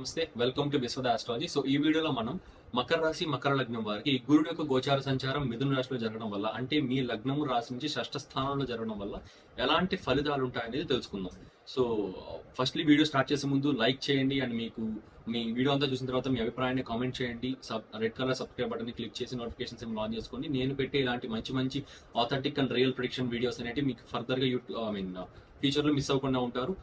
నమస్తే welcome to Vishwada astrology so ఈ వీడియోలో మనం మకర రాశి మకర లగ్నం వారికి గురుడు యొక్క గోచార సంచారం మిథున రాశిలో జరగడం వల్ల అంటే మీ లగ్నము రాశి నుంచి షష్ఠ స్థానంలో జరగడం వల్ల ఎలాంటి ఫలితాలు ఉంటాయనేది తెలుసుకుందాం. సో ఫస్ట్లీ వీడియో స్టార్ట్ చేసే ముందు లైక్ చేయండి అండ్ మీకు మీ వీడియో అంతా చూసిన తర్వాత మీ అభిప్రాయాన్ని కామెంట్ చేయండి. Sub red colour subscribe button click చేసి నోటిఫికేషన్స్ ఏమి ఆన్ చేసుకోండి నేను పెట్టే ఇలాంటి మంచి మంచి authentic and real production videos అనేవి మీకు ఫర్దర్గా యూట్యూబ్ ఐ మీన్ ఫ్యూచర్లో మిస్ అవ్వకుండా ఉంటారు.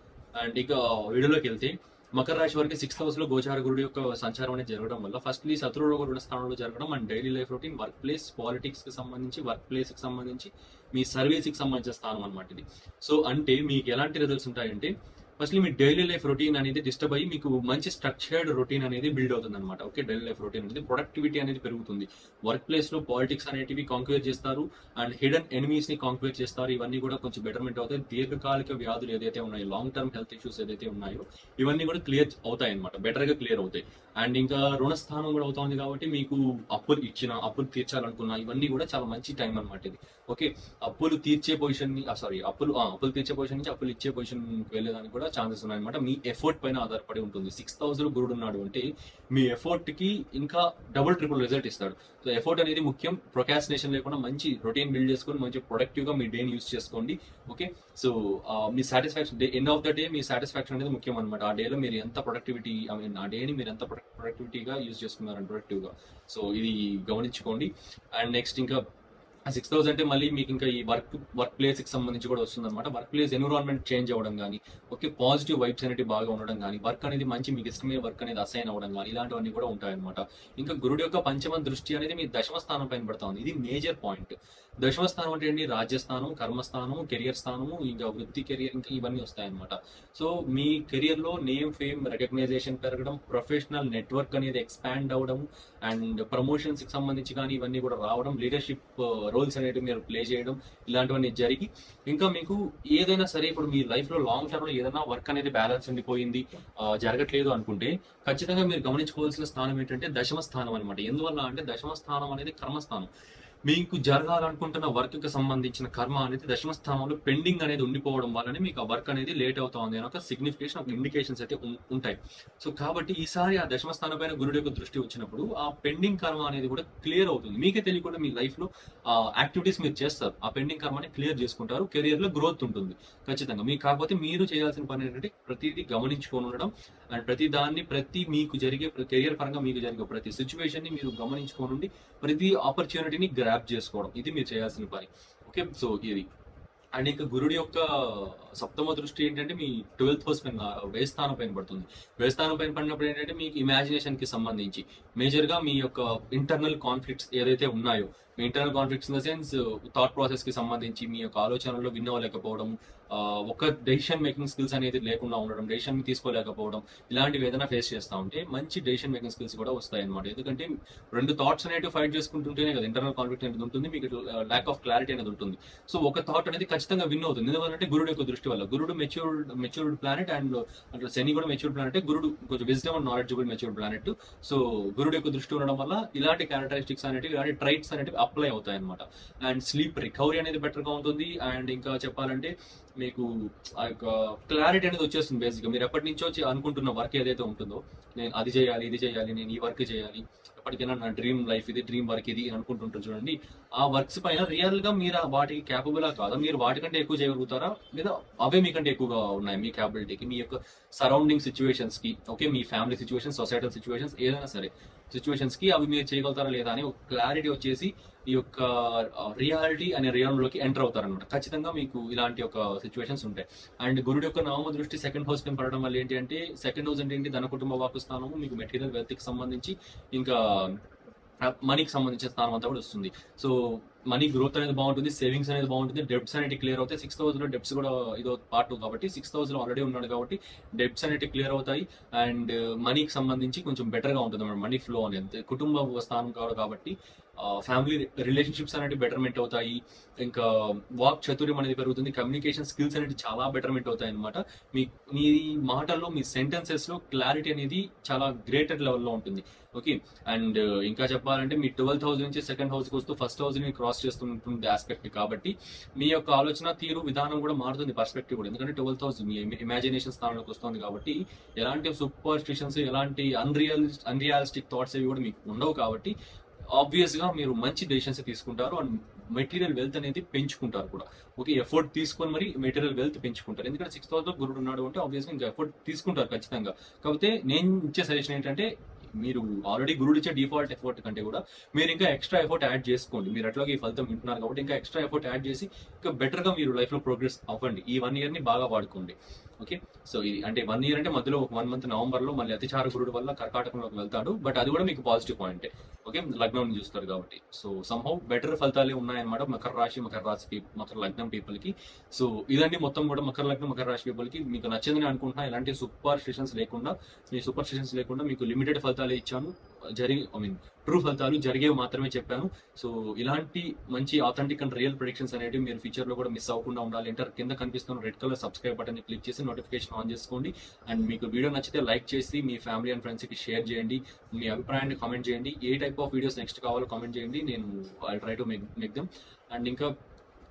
అండ్ ఇక వీడియోలోకి వెళ్తే మకర రాశి వారికి సిక్స్త్ హౌస్లో గోచార గురుడు యొక్క సంచారం అనేది జరగడం వల్ల ఫస్ట్లీ శత్రువు రుణ స్థానంలో జరగడం and daily life routine work place పాలిటిక్స్కి సంబంధించి వర్క్ ప్లేస్కి సంబంధించి మీ సర్వీస్కి సంబంధించిన స్థానం అనమాట ఇది. సో అంటే మీకు ఎలాంటి రిజల్ట్స్ ఉంటాయంటే ఫస్ట్లీ మీ డైలీ లైఫ్ రొటీన్ అనేది డిస్టర్బ్ అయ్యి మీకు మంచి స్ట్రక్చర్డ్ రొటీన్ అనేది బిల్డ్ అవుతుంది అనమాట ఓకే డైలీ లైఫ్ రొటీన్ అనేది ప్రొడక్టివిటీ అనేది పెరుగుతుంది. వర్క్ ప్లేస్లో పాలిటిక్స్ అనేటివి కాంక్వేర్ చేస్తారు అండ్ హిడెన్ ఎనిమీస్ని కాంక్వేర్ చేస్తారు. ఇవన్నీ కూడా కొంచెం బెటర్మెంట్ అవుతాయి. దీర్ఘకాలిక వ్యాధులు ఏదైతే ఉన్నాయో లాంగ్ టర్మ్ హెల్త్ ఇష్యూస్ ఏదైతే ఉన్నాయో ఇవన్నీ కూడా క్లియర్ అవుతాయి అనమాట బెటర్గా క్లియర్ అవుతాయి. అండ్ ఇంకా రుణస్థానం కూడా అవుతుంది కాబట్టి మీకు అప్పులు ఇచ్చిన అప్పులు తీర్చాలనుకున్న ఇవన్నీ కూడా చాలా మంచి టైం అనమాట ఇది. ఓకే అప్పులు తీర్చే పొజిషన్ని సారీ అప్పులు అప్పులు తీర్చే పొజిషన్ నుంచి అప్పులు ఇచ్చే పొజిషన్ వెళ్ళేదానికి కూడా ఛాన్సెస్ ఉన్నాయన్నమాట. మీ ఎఫర్ట్ పైన ఆధారపడి ఉంటుంది. సిక్స్ థౌసండ్ గురుడు ఉన్నాడు అంటే మీ ఎఫర్ట్కి ఇంకా డబుల్ ట్రిపుల్ రిజల్ట్ ఇస్తాడు. సో ఎఫర్ట్ అనేది ముఖ్యం. ప్రొకాసినేషన్ లేకుండా మంచి రొటీన్ బిల్డ్ చేసుకొని మంచి ప్రొడక్టివ్గా మీ డేని యూస్ చేసుకోండి. Okay so me satisfaction day end of the day me satisfaction అనేది ముఖ్యం అనమాట ఆ డేలో మీరు ఎంత ప్రొడక్టివిటీ ఐ మీన్ ఆ డేని మీరు ఎంత ప్రొడక్టివిటీగా యూస్ చేసుకున్నారు ప్రొడక్టివ్గా. సో ఇది గమనించుకోండి. అండ్ నెక్స్ట్ ఇంకా సిక్స్ థౌసండ్ అంటే మళ్ళీ మీకు ఇంకా ఈ వర్క్ వర్క్ ప్లేస్కి సంబంధించి కూడా వస్తుంది అనమాట వర్క్ ప్లేస్ ఎన్విరాన్మెంట్ చేంజ్ అవ్వడం కానీ ఓకే పాజిటివ్ వైబ్స్ అనేవి బాగా ఉండడం కానీ వర్క్ అనేది మంచి మీకు ఇష్టమైన వర్క్ అనేది అసైన్ అవ్వడం కానీ ఇలాంటివన్నీ కూడా ఉంటాయన్నమాట. ఇంకా గురుడు యొక్క పంచమ దృష్టి అనేది మీ దశమ స్థానం పైన పడుతుంది ఉంది. ఇది మేజర్ పాయింట్ దశమ స్థానం అంటే ఏంటి? రాజ్యస్థానం కర్మస్థానం కెరియర్ స్థానము ఇంకా వృత్తి కెరియర్ ఇంకా ఇవన్నీ వస్తాయన్నమాట. సో మీ కెరియర్లో నేమ్ ఫేమ్ రికగ్నైజేషన్ పెరగడం ప్రొఫెషనల్ నెట్వర్క్ అనేది ఎక్స్పాండ్ అవ్వడం అండ్ ప్రమోషన్స్కి సంబంధించి కానీ ఇవన్నీ కూడా రావడం లీడర్షిప్ రోల్స్ అనేవి మీరు ప్లే చేయడం ఇలాంటివన్నీ జరిగి ఇంకా మీకు ఏదైనా సరే ఇప్పుడు మీ లైఫ్లో లాంగ్ టర్మ్లో ఏదైనా వర్క్ అనేది బ్యాలెన్స్ ఉండిపోయింది జరగట్లేదు అనుకుంటే ఖచ్చితంగా మీరు గమనించుకోవాల్సిన స్థానం ఏంటంటే దశమ స్థానం అనమాట ఎందువల్ల అంటే దశమ స్థానం అనేది కర్మస్థానం. మీకు జరగాలనుకుంటున్న వర్క్కి సంబంధించిన కర్మ అనేది దశమ స్థానంలో పెండింగ్ అనేది ఉండిపోవడం వల్లనే మీకు ఆ వర్క్ అనేది లేట్ అవుతా ఉంది అని ఒక సిగ్నిఫికేషన్ ఒక ఇండికేషన్స్ అయితే ఉంటాయి. సో కాబట్టి ఈసారి ఆ దశమ స్థానం పైన గురుడు యొక్క దృష్టి వచ్చినప్పుడు ఆ పెండింగ్ కర్మ అనేది కూడా క్లియర్ అవుతుంది. మీకే తెలియకుండా మీ లైఫ్లో ఆ యాక్టివిటీస్ మీరు చేస్తారు. ఆ పెండింగ్ కర్మని క్లియర్ చేసుకుంటారు. కెరియర్లో గ్రోత్ ఉంటుంది. ఖచ్చితంగా. మీకు కాకపోతే మీరు చేయాల్సిన పని ఏంటంటే ప్రతిదీ గమనించుకొని ఉండడం. అండ్ ప్రతి దాన్ని ప్రతి మీకు జరిగే కెరియర్ పరంగా మీకు జరిగే ప్రతి సిచ్యువేషన్ని మీరు గమనించుకొని ఉండి ప్రతి ఆపర్చునిటీని గ్రాప్ చేసుకోవడం. ఇది మీరు చేయాల్సిన పని. ఓకే సో ఇది. అండ్ ఇంకా గురుడి యొక్క సప్తమ దృష్టి ఏంటంటే మీ ట్వెల్త్ హౌస్ పైన వేస్థానం పైన పడుతుంది. వేస్థానం పైన పడినప్పుడు ఏంటంటే మీకు ఇమాజినేషన్కి సంబంధించి మేజర్గా మీ యొక్క ఇంటర్నల్ కాన్ఫ్లిక్ట్స్ ఏదైతే ఉన్నాయో మీ internal conflicts in the sense thought ప్రాసెస్కి సంబంధించి మీ యొక్క ఆలోచనలో విన్ అవ్వలేకపోవడం ఒక డెసిషన్ మేకింగ్ స్కిల్స్ అనేది లేకుండా ఉండడం డెసిషన్ తీసుకోలేకపోవడం ఇలాంటివి ఏదైనా ఫేస్ చేస్తా ఉంటే మంచి డెసిషన్ మేకింగ్ స్కిల్స్ కూడా వస్తాయి అనమాట ఎందుకంటే రెండు థాట్స్ అనేవి ఫైట్ చేసుకుంటుంటేనే కదా ఇంటర్నల్ కాన్ఫ్లిక్ట్ అనేది ఉంటుంది మీకు ల్యాక్ ఆఫ్ క్లారిటీ అనేది ఉంటుంది. సో ఒక థాట్ అనేది ఖచ్చితంగా విన్ అవుతుంది. ఎందుకంటే గురుడు యొక్క దృష్టి వల్ల. గురుడు మెచ్యూర్డ్ మెచ్యూర్డ్ ప్లానెట్ అండ్ అట్లా శని కూడా మెచ్యూర్డ్ ప్లానెట్ గురుడు కొంచెం wisdom and knowledgeable matured planet so గురుడు యొక్క దృష్టి ఉండడం వల్ల ఇలాంటి క్యారెక్టరిస్టిక్స్ అనేటివి ఇలాంటి ట్రైట్స్ అనేటివి అప్లై అవుతాయి అనమాట అండ్ స్లీప్ రికవరీ అనేది బెటర్గా ఉంటుంది. అండ్ ఇంకా చెప్పాలంటే మీకు ఆ యొక్క క్లారిటీ అనేది వచ్చేస్తుంది బేసిక్గా మీరు ఎప్పటి నుంచో అనుకుంటున్న వర్క్ ఏదైతే ఉంటుందో నేను అది చేయాలి ఇది చేయాలి నేను ఈ వర్క్ చేయాలి ఎప్పటికైనా నా డ్రీమ్ లైఫ్ ఇది డ్రీమ్ వర్క్ ఇది అనుకుంటుంటారు చూడండి. ఆ వర్క్స్ పైన రియల్గా మీరు వాటికి క్యాపబులా కాదా? మీరు వాటికంటే ఎక్కువ చేయగలుగుతారా? లేదా అవే మీకంటే ఎక్కువగా ఉన్నాయి మీ క్యాపబిలిటీకి మీ యొక్క సరౌండింగ్ సిచ్యువేషన్స్కి ఓకే మీ ఫ్యామిలీ సిచ్యువేషన్స్ సొసైటల్ సిచ్యువేషన్స్ ఏదైనా సరే. సిచ్యువేషన్స్కి అవి మీరు చేయగలుగుతారా లేదా అని ఒక క్లారిటీ వచ్చేసి ఈ యొక్క రియాలిటీ అనే రియాలిటీ లోకి ఎంటర్ అవుతారనమాట ఖచ్చితంగా మీకు ఇలాంటి ఒక సిచ్యువేషన్స్ ఉంటాయి. అండ్ గురుడు యొక్క నామ దృష్టి సెకండ్ హౌస్ పడడం వల్ల ఏంటి అంటే సెకండ్ హౌస్ అంటే ఏంటి? ధన కుటుంబ వాకు స్థానము మీకు మెటీరియల్ వెల్త్కి సంబంధించి ఇంకా Um, మనీకి సంబంధించిన స్థానం అంతా కూడా వస్తుంది. సో మనీ గ్రోత్ అనేది బాగుంటుంది సేవింగ్స్ అనేది బాగుంటుంది డెబ్ట్స్ అనేవి క్లియర్ అవుతాయి. సిక్స్ థౌసండ్లో డెబ్ట్స్ కూడా ఇదో పార్ట్ కాబట్టి సిక్స్ థౌసండ్ ఆల్రెడీ ఉన్నాడు కాబట్టి డెబ్ట్స్ అనేవి క్లియర్ అవుతాయి. అండ్ మనీకి uh, సంబంధించి కొంచెం బెటర్గా ఉంటుంది మనీ ఫ్లో అనేది కుటుంబ స్థానం కావడం కాబట్టి ఫ్యామిలీ రిలేషన్షిప్స్ అనేవి బెటర్మెంట్ అవుతాయి. ఇంకా వాక్ చతుర్యం అనేది పెరుగుతుంది. కమ్యూనికేషన్ స్కిల్స్ అనేవి చాలా బెటర్మెంట్ అవుతాయి అనమాట మీ మీ మాటల్లో మీ సెంటెన్సెస్లో క్లారిటీ అనేది చాలా గ్రేటర్ లెవెల్లో ఉంటుంది. ఓకే అండ్ ఇంకా చెప్పాలంటే మీ ట్వెల్త్ హౌస్ నుంచి సెకండ్ హౌస్ వస్తూ ఫస్ట్ హౌస్ని క్రాస్ చేస్తుంటుంది ఆస్పెక్ట్ కాబట్టి మీ యొక్క ఆలోచన తీరు విధానం కూడా మారుతుంది పర్స్పెక్టివ్ కూడా. ఎందుకంటే ట్వెల్త్ హౌస్ మీ ఇమాజినేషన్ స్థానంలోకి వస్తుంది కాబట్టి ఎలాంటి సూపర్ స్టిషన్స్ ఎలాంటి అన్రియల్ అన్రియాలిస్టిక్ థాట్స్ అవి కూడా మీకు ఉండవు కాబట్టి ఆబ్వియస్గా మీరు మంచి డెసిషన్స్ తీసుకుంటారు అండ్ మెటీరియల్ వెల్త్ అనేది పెంచుకుంటారు కూడా. ఓకే ఎఫర్ట్ తీసుకొని మరి మెటీరియల్ వెల్త్ పెంచుకుంటారు. ఎందుకంటే సిక్స్త్ థౌసండ్ గురుడు ఉన్నాడు అంటే ఆబ్వియస్గా ఇంకా ఎఫర్ట్ తీసుకుంటారు ఖచ్చితంగా. కాకపోతే నేను ఇచ్చే సజెషన్ ఏంటంటే మీరు ఆల్రెడీ గురుడు ఇచ్చే డిఫాల్ట్ ఎఫర్ట్ కంటే కూడా మీరు ఇంకా ఎక్స్ట్రా ఎఫర్ట్ యాడ్ చేసుకోండి. మీరు అట్లాగే ఈ ఫలితం వింటున్నారు కాబట్టి ఇంకా ఎక్స్ట్రా ఎఫర్ట్ యాడ్ చేసి ఇంకా బెటర్గా మీరు లైఫ్లో ప్రోగ్రెస్ అవ్వండి. ఈ వన్ ఇయర్ని బాగా వాడుకోండి. ఓకే? సో ఇది అంటే వన్ ఇయర్ అంటే మధ్యలో ఒక వన్ మంత్ నవంబర్లో మళ్ళీ అతిచార గురుడు వల్ల కర్కాటకంలోకి వెళ్తాడు. బట్ అది కూడా మీకు పాజిటివ్ పాయింటే ఓకే? లగ్నం చూస్తారు కాబట్టి. సో సంహౌ బెటర్ ఫలితాలే ఉన్నాయన్నమాట మకర రాశి మకర రాశి మకర లగ్నం పీపుల్కి సో ఇదండి మొత్తం కూడా మకర లగ్నం మకర రాశి పీపుల్కి మీకు నచ్చిందని అనుకుంటున్నా ఎలాంటి సూపర్ స్టిషన్స్ లేకుండా మీ సూపర్ స్టిషన్స్ లేకుండా మీకు లిమిటెడ్ ఫలితాలే ఇచ్చాను. జరిగి ఐ మీన్ ట్రూ ఫలితాలు జరిగేవి మాత్రమే చెప్పాను. సో ఇలాంటి మంచి ఆథెంటిక్ అండ్ రియల్ ప్రొడిక్షన్స్ అనేవి మీరు ఫ్యూచర్లో కూడా మిస్ అవ్వకుండా ఉండాలి. అంటే కింద కనిపిస్తున్న red colour subscribe button click చేసి నోటిఫికేషన్ ఆన్ చేసుకోండి. అండ్ మీకు వీడియో నచ్చితే లైక్ చేసి మీ ఫ్యామిలీ అండ్ ఫ్రెండ్స్కి షేర్ చేయండి. మీ అభిప్రాయాన్ని కామెంట్ చేయండి. ఏ టైప్ ఆఫ్ వీడియోస్ నెక్స్ట్ కావాలో కామెంట్ చేయండి. నేను I try to make make them and ఇంకా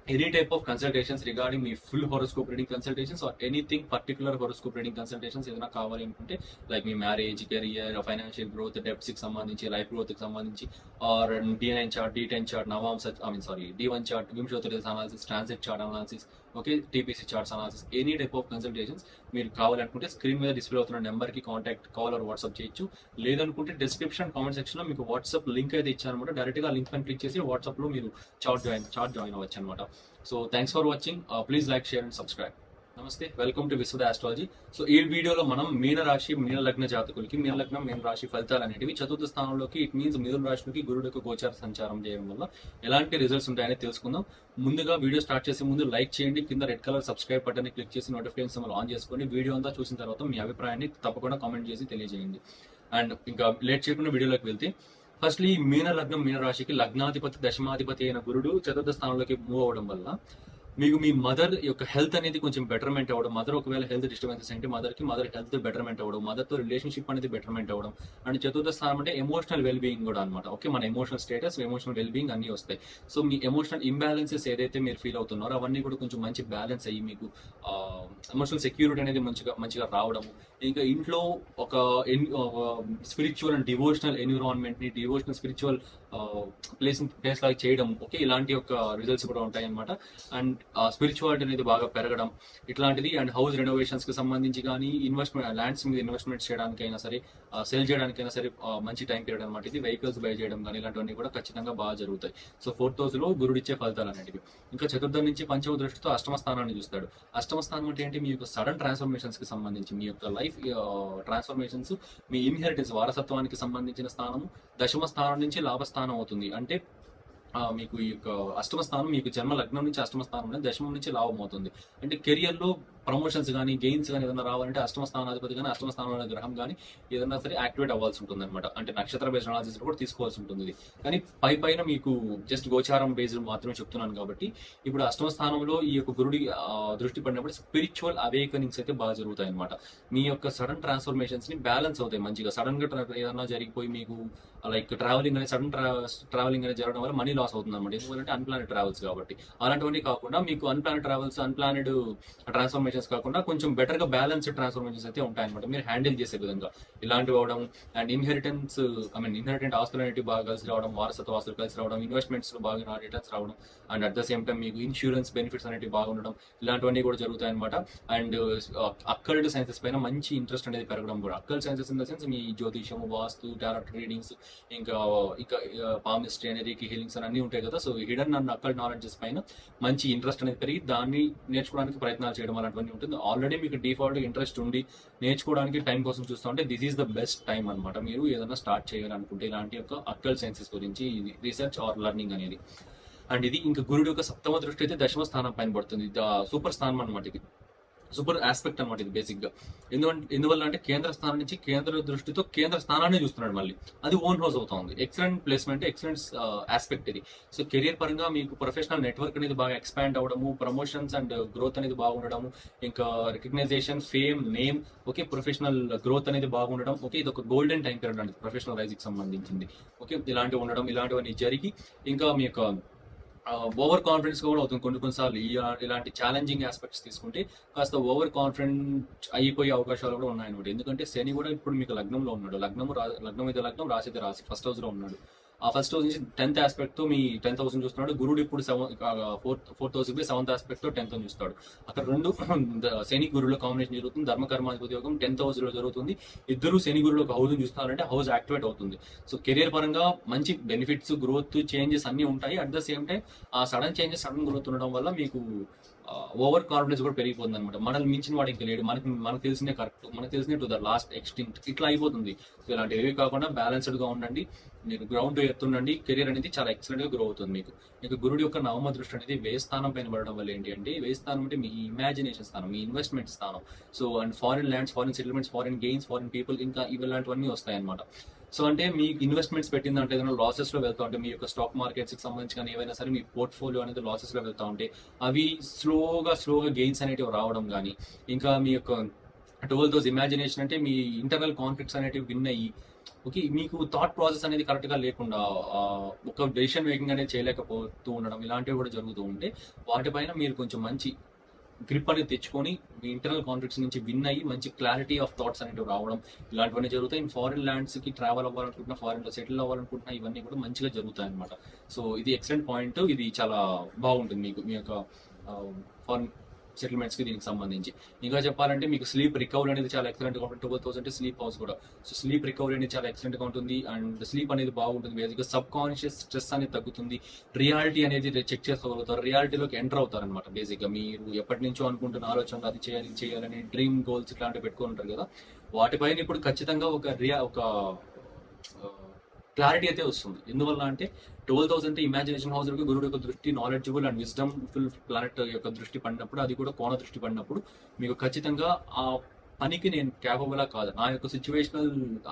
any type of consultations regarding me full horoscope reading consultations or anything particular horoscope reading consultations ఏదైనా కావాలి అనుకుంటే లైక్ మీ మ్యారేజ్ కెరియర్ ఫైనాన్షియల్ గ్రోత్ డెప్స్కి సంబంధించి లైఫ్ గ్రోత్కి సంబంధించి or D nine chart D ten chart నవాంశ I mean sorry D one chart Vim వింశోత్తర analysis transit chart analysis okay? TPC charts analysis any type of consultations మీరు కావాలనుకుంటే screen మీద display అవుతున్న నెంబర్కి contact call or WhatsApp చేయొచ్చు. లేదనుకుంటే description comment సెక్షన్లో మీకు WhatsApp link అయితే ఇచ్చారనమాట. డైరెక్ట్గా లింక్ పైన క్లిక్ చేసి వాట్సాప్లో మీరు చార్ట్ జాయిన్ చార్ట్ జాయిన్ అవ్వచ్చు అనమాట. So thanks for watching please like share and subscribe నమస్తే welcome to Vishwada astrology so ఈ వీడియోలో మనం మీన రాశి మీన లగ్న జాతకులకి మీన లగ్నం మీన రాశి ఫలితాలు అనేటివి చతుర్థ స్థానంలోకి ఇట్ మీన్స్ మిథున రాశిలోకి గురుడు గోచార సంచారం చేయడం వల్ల ఎలాంటి రిజల్ట్స్ ఉంటాయని తెలుసుకుందాం. ముందుగా వీడియో స్టార్ట్ చేసే ముందు లైక్ చేయండి కింద red colour subscribe button click చేసి నోటిఫికేషన్ ఆన్ చేసుకోండి. వీడియో అంతా చూసిన తర్వాత మీ అభిప్రాయాన్ని తప్పకుండా కామెంట్ చేసి తెలియజేయండి. అండ్ ఇంకా లేట్ చేయకుండా వీడియోలోకి వెళ్తే ఫస్ట్లీ మీన లగ్నం మీన రాశికి లగ్నాధిపతి దశమాధిపతి అయిన గురుడు చతుర్థ స్థానంలోకి మూవ్ అవడం వల్ల మీకు మీ మదర్ యొక్క హెల్త్ అనేది కొంచెం బెటర్మెంట్ అవ్వడం మదర్ ఒకవేళ హెల్త్ డిస్టర్బెన్సెస్ అంటే మదర్కి మదర్ హెల్త్ బెటర్మెంట్ అవ్వడం మదర్తో రిలేషన్షిప్ అనేది బెటర్మెంట్ అవ్వడం. అండ్ చతుర్థ స్థానం అంటే ఎమోషనల్ వెల్ బీయింగ్ కూడా అనమాట ఓకే మన emotional status emotional well being అన్ని వస్తాయి. సో మీ ఎమోషనల్ ఇంబ్యాలెన్సెస్ ఏదైతే మీరు ఫీల్ అవుతున్నారో అవన్నీ కూడా కొంచెం మంచి బ్యాలెన్స్ అయ్యి మీకు ఎమోషనల్ సెక్యూరిటీ అనేది మంచిగా మంచిగా రావడం ఇంకా ఇంట్లో ఒక స్పిరిచువల్ అండ్ డివోషనల్ ఎన్విరాన్మెంట్ని డివోషనల్ స్పిరిచువల్ ప్లేస్ ప్లేస్ లాగా చేయడం ఓకే ఇలాంటి యొక్క రిజల్ట్స్ కూడా ఉంటాయి అనమాట అండ్ స్పిరిచువాలిటీ అనేది బాగా పెరగడం ఇట్లాంటిది. అండ్ హౌస్ రెనోవేషన్స్కి సంబంధించి కానీ ఇన్వెస్ట్మెంట్ ల్యాండ్స్ మీద ఇన్వెస్ట్మెంట్ చేయడానికైనా సరే సేల్ చేయడానికైనా సరే మంచి టైం పీరియడ్ అనమాట ఇది. వెహికల్స్ బై చేయడం కానీ ఇలాంటివన్నీ కూడా ఖచ్చితంగా బాగా జరుగుతాయి. సో ఫోర్త్ హౌస్లో గురుడిచ్చే ఫలితాలు అనేటివి. ఇంకా చతుర్థం నుంచి పంచమ దృష్టితో అష్టమ స్థానాన్ని చూస్తాడు. అష్టమ స్థానం అంటే ఏంటి? మీ యొక్క సడన్ ట్రాన్స్ఫర్మేషన్స్కి సంబంధించి మీ యొక్క లైఫ్ ట్రాన్స్ఫర్మేషన్స్ మీ ఇన్హెరిటెన్స్ వారసత్వానికి సంబంధించిన స్థానము దశమ స్థానం నుంచి లాభస్థానం అవుతుంది. అంటే మీకు ఈ యొక్క అష్టమ స్థానం మీకు జన్మ లగ్నం నుంచి అష్టమ స్థానం దశమం నుంచి లాభం అవుతుంది. అంటే కెరియర్లో ప్రమోషన్స్ కానీ గెయిన్స్ కానీ ఏదైనా రావాలంటే అష్టమ స్థానాధిపతి కానీ అష్టమ స్థానంలో గ్రహం కానీ ఏదైనా సరే యాక్టివేట్ అవ్వాల్సి ఉంటుంది అనమాట అంటే నక్షత్ర బేస్డ్ అనాలిసిస్ కూడా తీసుకోవాల్సి ఉంటుంది. కానీ పై పైన మీకు జస్ట్ గోచారం బేస్డ్ మాత్రమే చెప్తున్నాను కాబట్టి ఇప్పుడు అష్టమ స్థానంలో ఈ యొక్క గురుడి ఆ, దృష్టి పడినప్పుడు స్పిరిచువల్ అవేకనింగ్స్ అయితే బాగా జరుగుతాయి అనమాట మీ యొక్క సడన్ ట్రాన్స్ఫర్మేషన్స్ని బ్యాలెన్స్ అవుతాయి మంచిగా. సడన్గా ఏదైనా జరిగిపోయి మీకు లైక్ ట్రావెలింగ్ అనేది సడన్ ట్రావెలింగ్ అనేది జరగడం వల్ల మనీ లాస్ అవుతుంది అనమాట ఎందుకంటే అన్ప్లానెడ్ ట్రావెల్స్ కాబట్టి. అలాంటివన్నీ కాకుండా మీకు అన్ప్లానెడ్ ట్రావెల్స్ అన్ప్లానెడ్ ట్రాన్స్ఫర్మేషన్స్ కాకుండా కొంచెం బెటర్గా బ్యాలెన్స్డ్ ట్రాన్స్ఫర్మేషన్స్ అయితే ఉంటాయి అనమాట మీరు హ్యాండిల్ చేసే విధంగా. ఇలాంటివి అవడం and inheritance I mean inheritant ఆస్తులు అనేవి బాగా కలిసి రావడం వారసత్వ ఆస్తులు కలిసి రావడం ఇన్వెస్ట్మెంట్స్ బాగా రిటర్న్స్ రావడం and at the same time మీకు ఇన్సూరెన్స్ బెనిఫిట్స్ అనేవి బాగా ఉండడం ఇలాంటివన్నీ కూడా జరుగుతాయి అనమాట అండ్ uh, అక్కల్డ్ సైన్సెస్ పైన మంచి ఇంట్రెస్ట్ అనేది పెరగడం కూడా. Occult sciences in the sense మీ జ్యోతిషం వాస్తు టారట్ రీడింగ్స్ ఇంకా ఇంకా పామిస్ట్రీ అనేది హీలింగ్స్ అన్ని ఉంటాయి కదా. So hidden and occult knowledges పైన మంచి ఇంట్రెస్ట్ అనేది పెరిగి దాన్ని నేర్చుకోవడానికి ప్రయత్నాలు చేయడం అలాంటివన్నీ ఉంటుంది. ఆల్రెడీ మీకు డిఫాల్ట్ ఇంట్రెస్ట్ ఉండి నేర్చుకోవడానికి టైం కోసం చూస్తూ ఉంటే this is the best time అనమాట మీరు ఏదైనా స్టార్ట్ చేయాలనుకుంటే ఇలాంటి యొక్క అక్కల్ సైన్సెస్ గురించి రీసెర్చ్ ఆర్ లెర్నింగ్ అనేది. అండ్ ఇది ఇంకా గురుడు యొక్క సప్తమ దృష్టి అయితే దశమ స్థానం పైన పడుతుంది. సూపర్ స్థానం అనమాట ఇది. సూపర్ ఆస్పెక్ట్ అనమాట ఇది బేసిక్గా. ఎందుకంటే ఎందువల్ల అంటే కేంద్ర స్థానం నుంచి కేంద్ర దృష్టితో కేంద్ర స్థానాన్ని చూస్తున్నాడు మళ్ళీ. అది ఓన్ హౌస్ అవుతా ఉంది ఎక్సలెంట్ ప్లేస్మెంట్ ఎక్సలెంట్ ఆస్పెక్ట్ ఇది. సో కెరియర్ పరంగా మీకు ప్రొఫెషనల్ నెట్వర్క్ అనేది బాగా ఎక్స్పాండ్ అవ్వడము ప్రమోషన్స్ అండ్ గ్రోత్ అనేది బాగుండడము ఇంకా recognition fame name okay professional growth అనేది బాగుండడం ఓకే ఇది ఒక గోల్డెన్ టైం పీరియడ్ అండి ప్రొఫెషనల్ రైజ్కి సంబంధించింది. ఓకే ఇలాంటివి ఉండడం ఇలాంటివన్నీ జరిగి ఇంకా మీ యొక్క ఓవర్ కాన్ఫిడెన్స్ కూడా అవుతుంది. కొన్ని కొన్నిసార్లు ఈ ఇలాంటి ఛాలెంజింగ్ ఆస్పెక్ట్స్ తీసుకుంటే కాస్త ఓవర్ కాన్ఫిడెంట్ అయిపోయే అవకాశాలు కూడా ఉన్నాయన్నమాట. ఎందుకంటే శని కూడా ఇప్పుడు మీకు లగ్నంలో ఉన్నాడు. లగ్నం లగ్నం అయితే లగ్నం రాశి అయితే రాశి. ఫస్ట్ హౌస్లో ఉన్నాడు. ఆ ఫస్ట్ హౌస్ నుంచి టెన్త్ ఆస్పెక్ట్తో మీ టెన్త్ హౌస్ చూస్తున్నాడు. గురుడు ఇప్పుడు seven fourth fourth house seventh ఆస్పెక్ట్తో tenth చూస్తాడు. అక్కడ రెండు శని గురువుల కాంబినేషన్ జరుగుతుంది. ధర్మకర్మాధిపతి యోగం టెన్త్ హౌస్లో జరుగుతుంది. ఇద్దరు శని గురువులు ఒక హౌస్ చూస్తున్నారంటే హౌస్ యాక్టివేట్ అవుతుంది. సో కెరీర్ పరంగా మంచి బెనిఫిట్స్ గ్రోత్ చేంజెస్ అన్ని ఉంటాయి. అట్ ద సేమ్ టైం ఆ సడన్ చేంజెస్ సడన్ గ్రోత్ ఉండడం వల్ల మీకు ఓవర్ కాన్ఫిడెన్స్ కూడా పెరిగిపోతుంది అనమాట మనల్ని మించిన వాడు ఇంకా లేడు. మనకి మనకు తెలిసిందే కరెక్ట్ మనకు తెలిసిందే టు ద లాస్ట్ ఎక్స్టింక్ట్ ఇట్లా అయిపోతుంది. సో ఇలాంటివి ఏవి కాకుండా బ్యాలెన్స్డ్గా ఉండండి. మీరు గ్రౌండ్ ఎత్తుండండి. కెరీర్ అనేది చాలా ఎక్సలెంట్గా గ్రో అవుతుంది మీకు. ఇంకా గురుడి యొక్క నవమ దృష్టి అనేది వే స్థానం పైన పడడం వల్ల ఏంటి అంటే వే స్థానం అంటే మీ ఇమాజినేషన్ స్థానం మీ ఇన్వెస్ట్మెంట్ స్థానం. So and foreign lands foreign settlements foreign gains foreign people ఇంకా ఇలాంటివన్నీ వస్తాయి అనమాట సో అంటే మీ ఇన్వెస్ట్మెంట్స్ పెట్టిన అంటే ఏదైనా లాసెస్లో వెళ్తా ఉంటే మీ యొక్క స్టాక్ మార్కెట్స్కి సంబంధించి కానీ ఏవైనా సరే మీ పోర్ట్ఫోలియో అనేది లాసెస్లో వెళ్తా ఉంటే అవి స్లోగా స్లోగా గెయిన్స్ అనేటివి రావడం కానీ ఇంకా మీ యొక్క ట్వెల్వ్ దోస్ ఇమాజినేషన్ అంటే మీ ఇంటర్నల్ కాన్ఫ్లిక్ట్స్ అనేటివి విన్ అయ్యి ఓకే మీకు థాట్ ప్రాసెస్ అనేది కరెక్ట్గా లేకుండా ఒక డెసిషన్ మేకింగ్ అనేది చేయలేకపోతూ ఉండడం ఇలాంటివి కూడా జరుగుతూ ఉంటే వాటిపైన మీరు కొంచెం మంచి గ్రిప్ అనేది తెచ్చుకొని మీ ఇంటర్నల్ కాన్ఫ్లిక్ట్స్ నుంచి విన్ అయ్యి మంచి క్లారిటీ ఆఫ్ థాట్స్ అనేవి రావడం. ఇలాంటివన్నీ జరుగుతాయి. ఇన్ ఫారిన్ ల్యాండ్స్కి ట్రావెల్ అవ్వాలనుకుంటున్నా ఫారిన్లో సెటిల్ అవ్వాలనుకుంటున్నా ఇవన్నీ కూడా మంచిగా జరుగుతాయి అనమాట సో ఇది ఎక్సలెంట్ పాయింట్ ఇది చాలా బాగుంటుంది మీకు మీ యొక్క ఫారిన్ సెటిల్మెంట్స్కి దీనికి సంబంధించి. ఇంకా చెప్పాలంటే మీకు స్లీప్ రికవరీ అనేది చాలా ఎక్సలెంట్గా ఉంటుంది. ట్వెల్వ్ థౌసండ్ స్లీప్ హౌస్ కూడా. సో స్లీప్ రికవరీ అనేది చాలా ఎక్సలెంట్గా ఉంటుంది. అండ్ స్లీప్ అనేది బాగుంటుంది. బేసిక్గా సబ్ కాన్షియస్ స్ట్రెస్ అనేది తగ్గుతుంది. రియాలిటీ అనేది చెక్ చేసుకోగలుగుతారు. రియాలిటీలోకి ఎంటర్ అవుతారు అనమాట మీరు ఎప్పటి నుంచో అనుకుంటున్న ఆలోచనలు అది చేయాలి చేయాలని డ్రీమ్ గోల్స్ ఇట్లాంటివి పెట్టుకొని ఉంటారు కదా. వాటిపైన ఇప్పుడు ఖచ్చితంగా ఒక రియా ఒక క్లారిటీ అయితే వస్తుంది. ఎందువల్ల అంటే ట్వెల్వ్ థౌసండ్ ఇమాజినేషన్ హౌస్ యొక్క గురుడు యొక్క దృష్టి knowledgeable and wisdom full planet యొక్క దృష్టి పడినప్పుడు అది కూడా కోణ దృష్టి పడినప్పుడు మీకు ఖచ్చితంగా ఆ పనికి నేను క్యాపబుల్ కాదు. నా యొక్క సిచ్యువేషనల్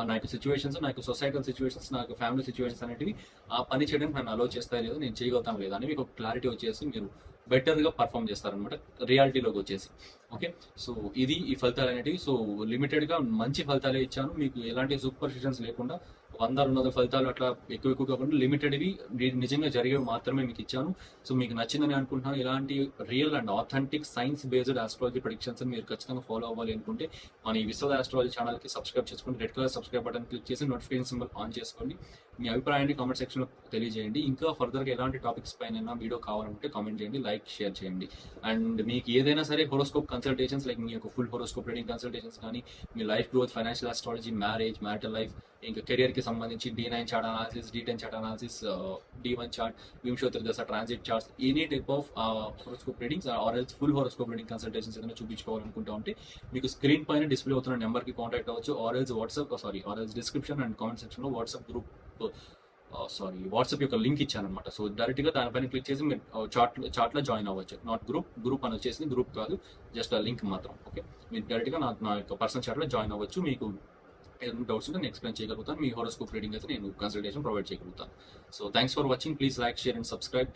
నా యొక్క సిచ్యువేషన్స్ నా యొక్క సొసైటల్ సిచ్యువేషన్స్ నా యొక్క ఫ్యామిలీ సిచ్యువేషన్స్ అనేటివి ఆ పని చేయడానికి నన్ను అలో చేస్తాయో లేదు నేను చేయగలుగుతాను లేదా అని మీకు క్లారిటీ వచ్చేసి మీరు బెటర్గా పర్ఫామ్ చేస్తారనమాట రియాలిటీలోకి వచ్చేసి. ఓకే సో ఇది ఈ ఫలితాలు అనేటివి. సో లిమిటెడ్గా మంచి ఫలితాలే ఇచ్చాను. మీకు ఎలాంటి సూపర్స్టిషన్స్ లేకుండా వంద రెండు వందల ఫలితాలు అట్లా ఎక్కువ ఎక్కువ కాకుండా లిమిటెడ్ వి నిజంగా జరిగేవి మాత్రమే మీకు ఇచ్చాను. సో మీకు నచ్చిందని అనుకుంటున్నాను. ఇలాంటి real and authentic science based astrology predictions మీరు ఖచ్చితంగా ఫాలో అవ్వాలి అనుకుంటే మన ఈ విశ్వ ఆస్ట్రాలజీ ఛానల్కి సబ్స్క్రైబ్ చేసుకోండి red colour subscribe button click చేసి నోటిఫికేషన్ సింబల్ ఆన్ చేసుకోండి. మీ అభిప్రాయాన్ని కామెంట్ సెక్షన్లో తెలియజేయండి. ఇంకా ఫర్దర్గా ఎలాంటి టాపిక్స్ పైన వీడియో కావాలంటే కామెంట్ చేయండి లైక్ షేర్ చేయండి. అండ్ మీకు ఏదైనా సరే హోరోస్కోప్ కన్సల్టేషన్స్ లైక్ మీ యొక్క ఫుల్ హోరోస్కోప్ రీడింగ్ కన్సల్టేషన్స్ కానీ మీ life growth financial astrology marriage marital life ఇంకా కెరియర్కి సంబంధించి D nine chart analysis D ten chart analysis D one chart వింశోత్తర దశ transit charts any type of horoscope readings or else full horoscope reading consultations ఏదైనా చూపించుకోవాలనుకుంటా ఉంటే మీకు screen పైన display అవుతున్న నెంబర్కి కాంటాక్ట్ అవ్వచ్చు or else WhatsApp sorry or else description and comment సెక్షన్లో వాట్సాప్ గ్రూప్ సారీ వాట్సాప్ యొక్క లింక్ ఇచ్చాను అనమాట సో డైరెక్ట్గా దానిపైన క్లిక్ చేసి మీరు చాట్ చాట్లో జాయిన్ అవ్వచ్చు. నాట్ గ్రూప్ గ్రూప్ అని వచ్చేసి గ్రూప్ కాదు జస్ట్ ఆ లింక్ మాత్రం ఓకే? మీరు డైరెక్ట్గా నా నా యొక్క పర్సనల్ చాట్లో జాయిన్ అవ్వచ్చు మీకు ఏదైనా డౌట్స్ ఉంటే నేను ఎక్స్ప్లెయిన్ చేయగలుగుతాను మీ హోరోస్కోప్ రీడింగ్ అయితే నేను కన్సల్టేషన్ ప్రొవైడ్ చేయగలుగుతాను. So thanks for watching please like share and subscribe